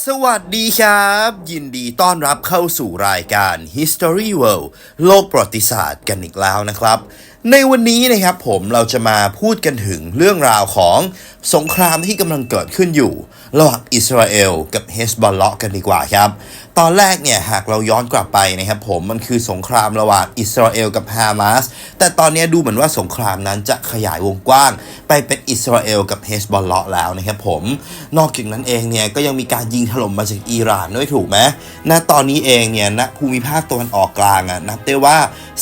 สวัสดีครับ ยินดีต้อนรับเข้าสู่รายการ History World โลกประวัติศาสตร์กันอีกแล้วนะครับ ในวันนี้นะครับผมเราจะมาพูดกันถึงเรื่องราวของสงครามที่กำลังเกิดขึ้นอยู่ ระหว่างอิสราเอลกับเฮสบอลเลาะกันดีกว่าครับ ตอนแรกเนี่ยหากเราย้อนกลับไปนะครับผมมันคือสงครามระหว่างอิสราเอลกับฮามาสแต่ตอนนี้ดูเหมือนว่าสงครามนั้นจะขยายวงกว้าง ไปเป็นอิสราเอลกับเฮสบอลเลาะแล้วนะครับผมนอกจากนั้นเองเนี่ยก็ยังมีการยิงถล่มมาจากอิหร่านด้วยถูกไหมณตอนนี้เองเนี่ยณภูมิภาคตะวันออกกลางอะนับได้ว่า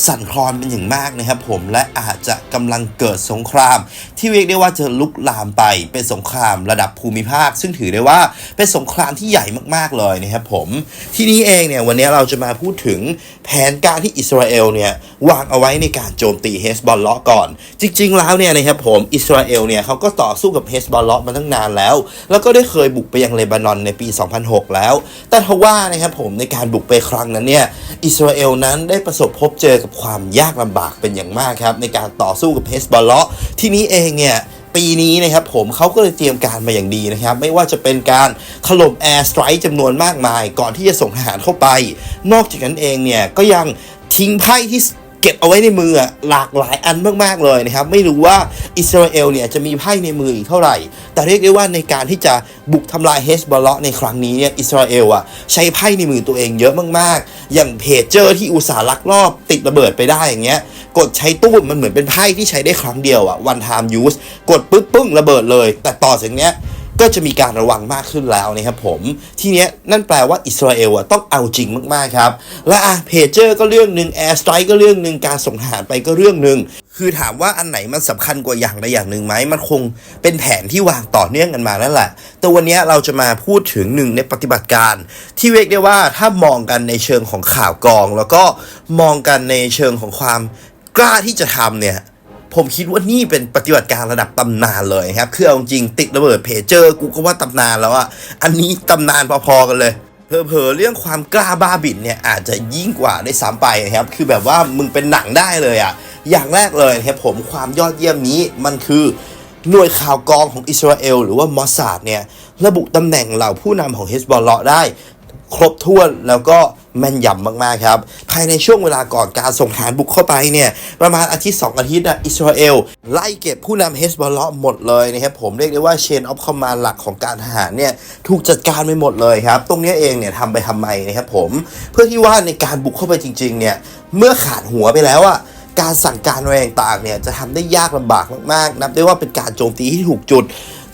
สั่นคลอนเป็นอย่างมากนะครับผมและอาจจะกำลังเกิดสงคราม ที่เรียกได้ว่าจะลุกลามไปเป็นสงครามระดับภูมิภาค ซึ่งถือได้ว่าเป็นสงครามที่ใหญ่มากๆเลยนะครับผม ที่นี้เองเนี่ยวันนี้เราจะมาพูดถึงแผนการที่อิสราเอลเนี่ยวางเอาไว้ในการโจมตีเฮสบอลเลาะก่อน จริง ๆ แล้วเนี่ยนะครับผมอิสราเอลเนี่ยเขาก็ต่อสู้กับเฮสบอลเลาะมาตั้งนานแล้ว แล้วก็ได้เคยบุกไปยังเลบานอนในปี 2006 แล้ว แต่ทว่านะครับผมในการบุกไปครั้งนั้นเนี่ยอิสราเอลนั้นได้ประสบพบเจอกับความยากลำบากเป็นอย่างมากครับในการต่อสู้กับเฮสบอลเลาะที่นี้เองเนี่ยปีนี้นะครับผมเขาก็เลยเตรียมการมาอย่างดีนะครับ ไม่ว่าจะเป็นการถล่มแอร์สไตร์จำนวนมากมาย ก่อนที่จะส่งทหารเข้าไป นอกจากนั้นเองเนี่ยก็ยังทิ้งไพ่ที่เก็บเอาไว้ในมือหลากหลายอันมาก ๆ เลยนะครับ ไม่รู้ว่าอิสราเอลเนี่ยจะมีไพ่ในมืออีกเท่าไหร่ แต่เรียกได้ว่าในการที่จะบุกทำลายเฮสบอลเลาะในครั้งนี้เนี่ยอิสราเอลอะใช้ไพ่ในมือตัวเองเยอะมาก ๆ อย่างเพจเจอร์ที่อุตสาห์ลักลอบติดระเบิดไปได้อย่างเงี้ย กดใช้ตู้มันเหมือนเป็นไพ่ที่ใช้ได้ครั้งเดียวอะ one time use กดปึ๊บปึ้งระเบิดเลย แต่ต่อจากเนี้ยก็จะมีการระวังมากขึ้นแล้วนะครับผม ทีเนี้ยนั่นแปลว่าอิสราเอลอะต้องเอาจริงมากๆครับ และอะเพจเจอร์ก็เรื่องหนึ่งแอร์สไตร์ก็เรื่องหนึ่งการส่งทหารไปก็เรื่องหนึ่งคือถามว่าอันไหนมันสำคัญกว่าอย่างใดอย่างหนึ่งไหมมันคงเป็นแผนที่วางต่อเนื่องกันมานั่นแหละ แต่วันนี้เราจะมาพูดถึงหนึ่งในปฏิบัติการ ที่เรียกได้ว่าถ้ามองกันในเชิงของข่าวกรอง แล้วก็มองกันในเชิงของความ กล้าที่จะทำเนี่ย ผมคิดว่านี่เป็นปฏิบัติการระดับตำนานเลยครับ คือเอาจริงติดระเบิดเพเจอร์กูก็ว่าตำนานแล้วอะอันนี้ตำนานพอๆกันเลยเพอๆเรื่องความกล้าบ้าบิ่นเนี่ยอาจจะยิ่งกว่าได้ซ้ำไปนะครับ คือแบบว่ามึงเป็นหนังได้เลยอะอย่างแรกเลยนะครับผมความยอดเยี่ยมนี้มันคือหน่วยข่าวกรองของอิสราเอลหรือว่ามอสซาดเนี่ยระบุตำแหน่งเหล่าผู้นำของเฮสบอลเลาะได้ ครบถ้วนแล้วก็ แม่นยำมาก ๆ ครับ ภายในช่วงเวลาก่อนการส่งทหารบุกเข้าไปเนี่ย ประมาณอาทิตย์ 2 อาทิตย์อะอิสราเอล ไล่เก็บผู้นำเฮสบอลเลาะหมดเลยนะครับ ผมเรียกได้ว่าเชนออฟคอมมานหลักของการทหารเนี่ย ถูกจัดการไปหมดเลยครับ ตรงนี้เองเนี่ยทำไปทำไมนะครับผม เพื่อที่ว่าในการบุกเข้าไปจริง ๆ เนี่ย เมื่อขาดหัวไปแล้วอะการสั่งการอะไรต่างๆเนี่ยจะทำได้ยากลำบากมากๆ นับได้ว่าเป็นการโจมตีที่ถูกจุด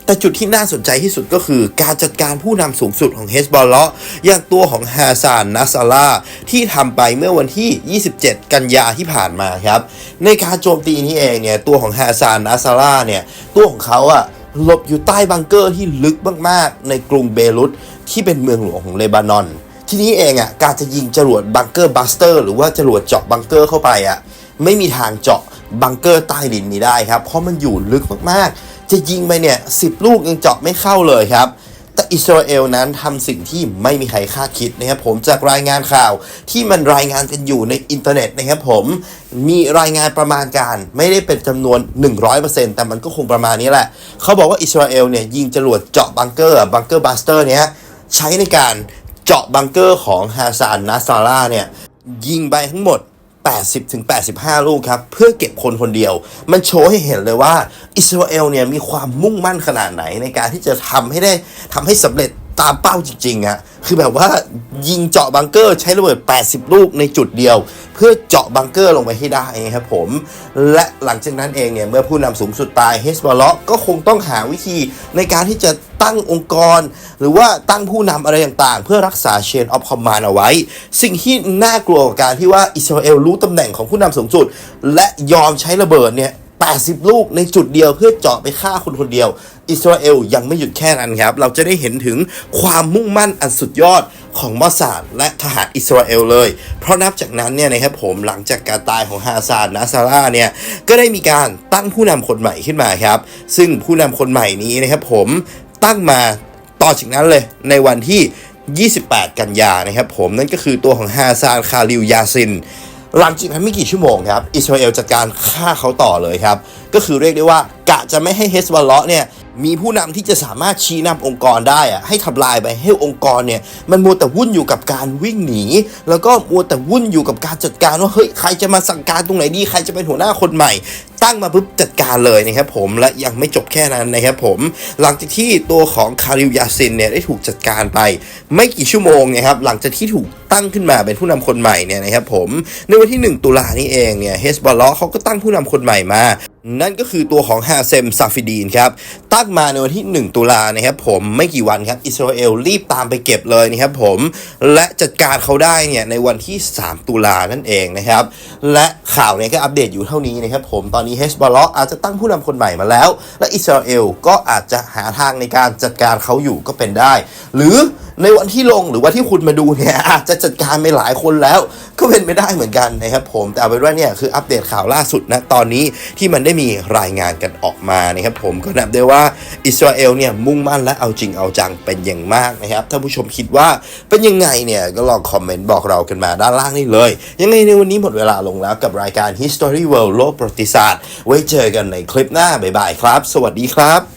แต่จุดที่น่าสนใจที่สุดก็คือการจัดการผู้นำสูงสุดของเฮสบอลเลาะอย่างตัวของฮาซานนัสซาลาที่ทำไปเมื่อวันที่ 27 กันยาที่ผ่านมาครับ ในการโจมตีนี้เองเนี่ยตัวของฮาซานนัสซาลาเนี่ยตัวของเขาอะหลบอยู่ใต้บังเกอร์ที่ลึกมากๆ ในกรุงเบรุตที่เป็นเมืองหลวงของเลบานอน ทีนี้เองอะการจะยิงจรวดบังเกอร์บัสเตอร์หรือว่าจรวดเจาะบังเกอร์เข้าไปอะไม่มีทางเจาะบังเกอร์ใต้ดินนี้ได้ครับ เพราะมันอยู่ลึกมากๆ จะยิงไปเนี่ยสิบลูกยังเจาะไม่เข้าเลยครับแต่อิสราเอลนั้นทำสิ่งที่ไม่มีใครคาดคิดนะครับผมจากรายงานข่าวที่มันรายงานกันอยู่ในอินเทอร์เน็ตนะครับผมมีรายงานประมาณการ ไม่ได้เป็นจำนวน 100%แต่มันก็คงประมาณนี้แหละ เขาบอกว่าอิสราเอลเนี่ยยิงจรวดเจาะบังเกอร์บังเกอร์บัสเตอร์เนี้ยใช้ในการเจาะบังเกอร์ของฮาซานนาซาร่าเนี่ยยิงไปทั้งหมด 80ถึง85 ลูกครับ เพื่อเก็บคนคนเดียว มันโชว์ให้เห็นเลยว่าอิสราเอลเนี่ยมีความมุ่งมั่นขนาดไหนในการที่จะทำให้ได้ทำให้สำเร็จ ตามเป้าจริงๆอะคือแบบว่ายิงเจาะบังเกอร์ใช้ระเบิด 80 ลูกในจุดเดียว เพื่อเจาะบังเกอร์ลงไปให้ได้ครับผม และหลังจากนั้นเองเนี่ย เมื่อผู้นำสูงสุดตายเฮสบอลเลก็คงต้องหาวิธีในการที่จะตั้งองค์กร หรือว่าตั้งผู้นำอะไรต่างๆ เพื่อรักษาเชนออฟคอมมานเอาไว้ สิ่งที่น่ากลัวกว่าการที่ว่าอิสราเอลรู้ตำแหน่งของผู้นำสูงสุด และยอมใช้ระเบิดเนี่ย 80 ลูกในจุดเดียวเพื่อเจาะไปฆ่าคนคนเดียว อิสราเอลยังไม่หยุดแค่นั้นครับ เราจะได้เห็นถึงความมุ่งมั่นอันสุดยอดของมอสซาดและทหารอิสราเอลเลย เพราะนับจากนั้นเนี่ยนะครับผมหลังจากการตายของฮาซานนาซาร่าเนี่ยก็ได้มีการตั้งผู้นำคนใหม่ขึ้นมาครับ ซึ่งผู้นำคนใหม่นี้นะครับผมตั้งมาต่อจากนั้นเลยในวันที่ 28 กันยานะครับผมนั่นก็คือตัวของฮาซานคาริลยาซิน หลังจากนั้นไม่กี่ชั่วโมงครับอิสราเอลจัดการฆ่าเขาต่อเลยครับ ก็คือเรียกได้ว่ากะจะไม่ให้เฮสบอลเลาะเนี่ยมีผู้นำที่จะสามารถชี้นำองค์กรได้อะให้ทำลายไปให้องค์กรเนี่ยมันมัวแต่วุ่นอยู่กับการวิ่งหนี แล้วก็มัวแต่วุ่นอยู่กับการจัดการว่าเฮ้ยใครจะมาสั่งการตรงไหนดีใครจะเป็นหัวหน้าคนใหม่ตั้งมาปุ๊บจัดการเลยนะครับผมและยังไม่จบแค่นั้นนะครับผมหลังจากที่ตัวของคาริลยาซินเนี่ยได้ถูกจัดการไป ไม่กี่ชั่วโมงนะครับหลังจากที่ถูกตั้งขึ้นมาเป็นผู้นำคนใหม่เนี่ยนะครับผมในวันที่ 1 ตุลานี่เองเนี่ยเฮสบอลล็อกเขาก็ตั้งผู้นำคนใหม่มานั่นก็คือตัวของฮาเซมซาฟิดีนครับ ตั้งมาในวันที่ 1 ตุลานะครับผมไม่กี่วันครับ อิสราเอลรีบตามไปเก็บเลยนะครับผม และจัดการเขาได้เนี่ยในวันที่ 3 ตุลานั่นเองนะครับ และข่าวเนี่ยก็อัปเดตอยู่เท่านี้นะครับผมตอนนี้เฮสบอลล็อกอาจจะตั้งผู้นำคนใหม่มาแล้ว และอิสราเอลก็อาจจะหาทางในการจัดการเขาอยู่ก็เป็นได้ หรือ ในวันที่ลงหรือว่าที่คุณมาดูเนี่ยอาจจะจัดการไปหลายคนแล้ว ก็เป็นไม่ได้เหมือนกันนะครับผมแต่เอาเป็นว่าเนี่ยคืออัปเดตข่าวล่าสุดนะตอนนี้ที่มันได้มีรายงานกันออกมานะครับผมก็นับได้ว่าอิสราเอลเนี่ยมุ่งมั่นและเอาจริงเอาจังเป็นอย่างมากนะครับถ้าผู้ชมคิดว่าเป็นยังไงเนี่ยก็ลองคอมเมนต์บอกเรากันมาด้านล่างนี่เลย ยังไงในวันนี้หมดเวลาลงแล้วกับรายการ History World โลกประวัติศาสตร์ ไว้เจอกันในคลิปหน้าบ๊ายบายครับ สวัสดีครับ